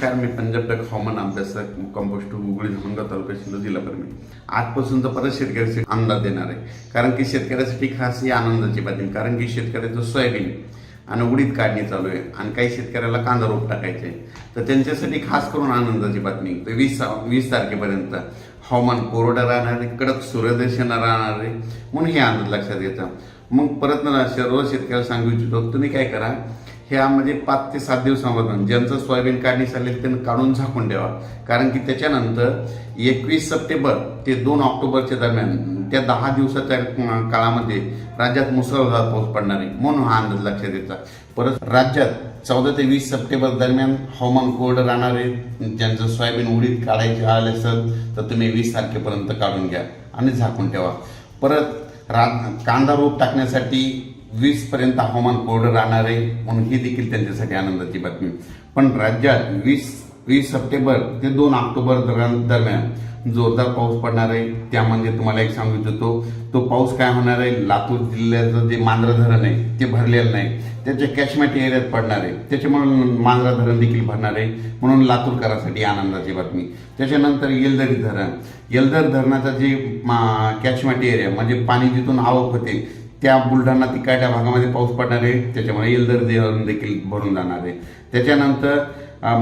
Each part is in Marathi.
नमस्कार मी पंजाब टक हवामान अभ्यासक कंपोस्ट हुगळी धामणगाव तालुका शिंदे जिल्हा परमी आजपासून तर परत शेतकऱ्याचे अंदाज देणार आहे. कारण की शेतकऱ्यासाठी खास ही आनंदाची बातमी. कारण की शेतकऱ्याचं सोयाबीन आणि उडीद काढणी चालू आहे आणि काही शेतकऱ्याला कांदा रोप टाकायचे आहे. तर त्यांच्यासाठी खास करून आनंदाची बातमी. तर वीस वीस तारखेपर्यंत हवामान कोरडं राहणार आहे कडक सूर्यदर्शन राहणार आहे. म्हणून हे आनंद लक्षात घ्यायचा मग परत ना सर्व शेतकऱ्याला सांगू इच्छितो तुम्ही काय करा ह्यामध्ये पाच ते सात दिवसामधून ज्यांचं सोयाबीन काढणी चालेल त्यांना काढून झाकून ठेवा. कारण की त्याच्यानंतर एकवीस सप्टेंबर ते दोन ऑक्टोबरच्या दरम्यान त्या दहा दिवसाच्या काळामध्ये राज्यात मुसळधार पाऊस पडणार आहे. म्हणून हा अंदाज लक्षात येतात परत राज्यात चौदा ते वीस सप्टेंबर दरम्यान हवामान कोरडं राहणार आहे. ज्यांचं सोयाबीन उडीद काढायचे आले असेल तर तुम्ही वीस तारखेपर्यंत काढून घ्या आणि झाकून ठेवा. परत रा कांदा रोप टाकण्यासाठी वीस पर्यंत हवामान कोरडं राहणार आहे म्हणून ही देखील त्यांच्यासाठी आनंदाची बातमी. पण राज्यात वीस वीस सप्टेंबर ते दोन ऑक्टोबर दरम्यान दरम्यान जोरदार पाऊस पडणार आहे. त्यामध्ये तुम्हाला एक सांगू इच्छितो तो पाऊस काय होणार आहे? लातूर जिल्ह्याचं जे मांजरा धरण आहे ते भरलेलं नाही. त्याच्या कॅचमेट एरियात पडणार आहे. त्याच्यामुळे मांजरा धरण देखील भरणार आहे. म्हणून लातूरकरांसाठी आनंदाची बातमी. त्याच्यानंतर येलदरी धरण. येलदर धरणाचा जे कॅचमेट एरिया म्हणजे पाणी जिथून आवक होते त्या बुलढाणा तिकडच्या भागामध्ये पाऊस पडणार आहे. त्याच्यामुळे येलदर धरण देखील भरून जाणार आहे. त्याच्यानंतर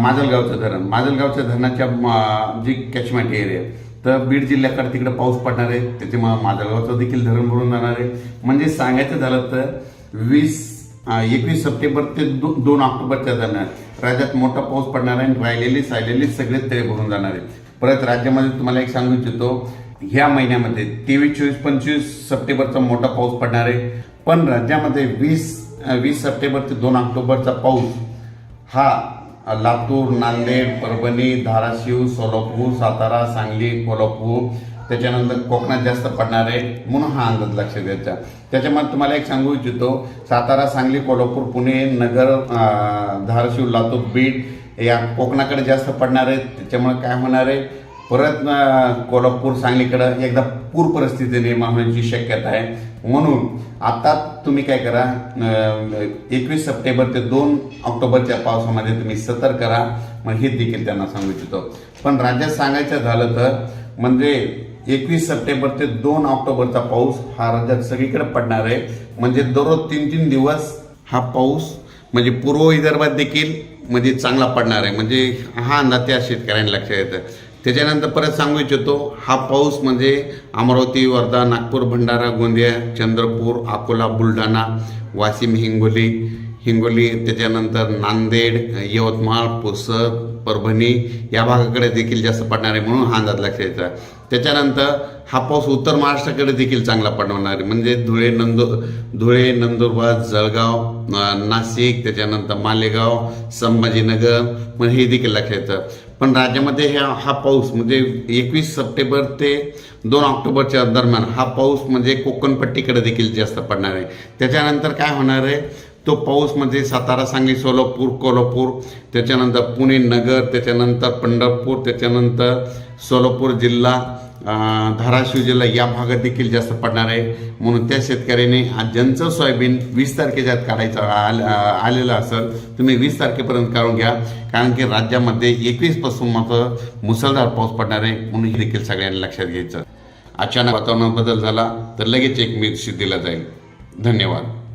माजलगावचं धरण. माजलगावच्या धरणाच्या म, जी कॅचमेंट एरिया तर बीड जिल्ह्याकडे तिकडे पाऊस पडणार आहे. त्याच्यामुळे माजलगावचं देखील धरण भरून जाणार आहे. म्हणजे सांगायचं झालं तर वीस एकवीस सप्टेंबर ते दो, दोन ऑक्टोबरच्या दरम्यान राज्यात मोठा पाऊस पडणार आहे आणि राहिलेली सायलेली सगळे तळे भरून जाणार आहे. परत राज्यामध्ये तुम्हाला एक सांगू इच्छितो ह्या महिन्यामध्ये तेवीस चोवीस पंचवीस सप्टेंबरचा मोठा पाऊस पडणार आहे. पण राज्यामध्ये वीस वीस सप्टेंबर ते दोन ऑक्टोबरचा पाऊस हा लातूर नांदेड परभणी धाराशिव सोलापूर सातारा सांगली कोल्हापूर त्याच्यानंतर कोकणात जास्त पडणार आहे म्हणून हा अंदाज लक्षात द्यायचा. त्याच्यामध्ये तुम्हाला एक सांगू इच्छितो सातारा सांगली कोल्हापूर पुणे नगर धाराशिव लातूर बीड या कोकणाकडे जास्त पडणार आहे. त्याच्यामुळे काय होणार आहे? परत कोल्हापूर सांगलीकडं एकदा पूर परिस्थिती निर्माण होण्याची शक्यता आहे. म्हणून आता तुम्ही काय करा एकवीस सप्टेंबर ते दोन ऑक्टोबरच्या पावसामध्ये तुम्ही सतर्क करा मग हे देखील त्यांना सांगू इच्छितो. पण राज्यात सांगायचं झालं तर म्हणजे एकवीस सप्टेंबर ते दोन ऑक्टोबरचा पाऊस हा राज्यात सगळीकडे पडणार आहे. म्हणजे दररोज तीन तीन दिवस हा पाऊस म्हणजे पूर्व विदर्भात देखील म्हणजे चांगला पडणार आहे. म्हणजे हा अंदाज त्या शेतकऱ्यांना लक्षात येतं. त्याच्यानंतर परत सांगू इच्छितो हा पाऊस म्हणजे अमरावती वर्धा नागपूर भंडारा गोंदिया चंद्रपूर अकोला बुलढाणा वाशिम हिंगोली. हिंगोली त्याच्यानंतर नांदेड यवतमाळ पुसद परभणी या भागाकडे देखील जास्त पडणार आहे म्हणून हा अंदाज लक्षात यायचा त्याच्यानंतर हा पाऊस उत्तर महाराष्ट्राकडे देखील चांगला पडणार आहे. म्हणजे धुळे नंदू धुळे नंदुरबार जळगाव नाशिक त्याच्यानंतर मालेगाव संभाजीनगर मग हे देखील लक्षात येतं. पण राज्यामध्ये ह्या हा पाऊस म्हणजे एकवीस सप्टेंबर ते दोन ऑक्टोबरच्या दरम्यान हा पाऊस म्हणजे कोकणपट्टीकडे देखील जास्त पडणार आहे. त्याच्यानंतर काय होणार आहे? तो पाऊस म्हणजे सातारा सांगली सोलापूर कोल्हापूर त्याच्यानंतर पुणे नगर त्याच्यानंतर पंढरपूर त्याच्यानंतर सोलापूर जिल्हा धाराशिव जिल्हा या भागात देखील जास्त पडणार आहे. म्हणून त्या शेतकऱ्याने आज ज्यांचं सोयाबीन वीस तारखेच्या आत काढायचं आल- आलेलं असेल तुम्ही वीस तारखेपर्यंत काढून घ्या. कारण की राज्यामध्ये एकवीसपासून मात्र मुसळधार पाऊस पडणार आहे म्हणून हे देखील सगळ्यांनी लक्षात घ्यायचं. अचानक वातावरणात बदल झाला तर लगेच एक मिरशी दिला जाईल. धन्यवाद.